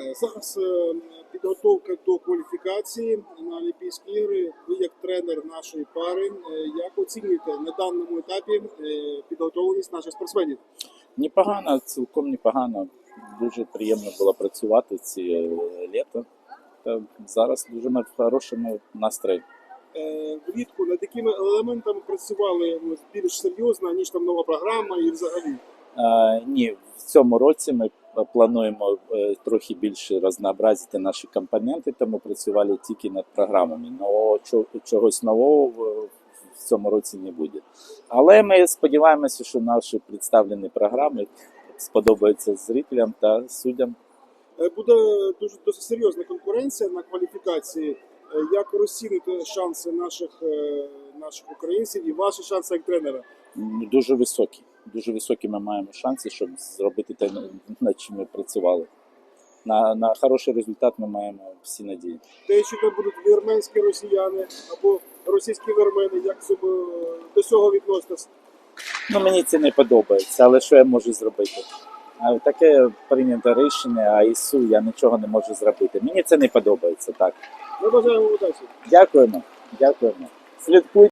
Зараз е, підготовка до кваліфікації на Олімпійські ігри. Ви як тренер нашої пари, е, як оцінюєте на даному етапі е, підготовленість наших спортсменів? Непогано, цілком непогано. Дуже приємно було працювати ці літо. Та зараз дуже ми в хорошому настрої. Влітку над якими елементами працювали більш серйозно, ніж там нова програма і взагалі? Ні, в цьому році ми плануємо е, трохи більше разнообразити наші компоненти, тому працювали тільки над програмами. Но чогось нового в- цьому році не буде. Але ми сподіваємося, що наші представлені програми сподобаються зрителям та суддям. Е, Буде дуже досить серйозна конкуренція на кваліфікації. Е, Як розцінити шанси наших, е, наших українців і ваші шанси як тренера? Дуже високі. Дуже високі ми маємо шанси, щоб зробити те, над чим ми працювали. На, на хороший результат ми маємо всі надії. Те, що там будуть вірменські росіяни або російські вірмени, як цьому, до цього відноситесь? Ну, мені це не подобається, але що я можу зробити? Таке прийнято рішення, а ІСУ я нічого не можу зробити. Мені це не подобається так. Ми бажаємо удачі. Дякуємо. Дякуємо. Слідкуйте.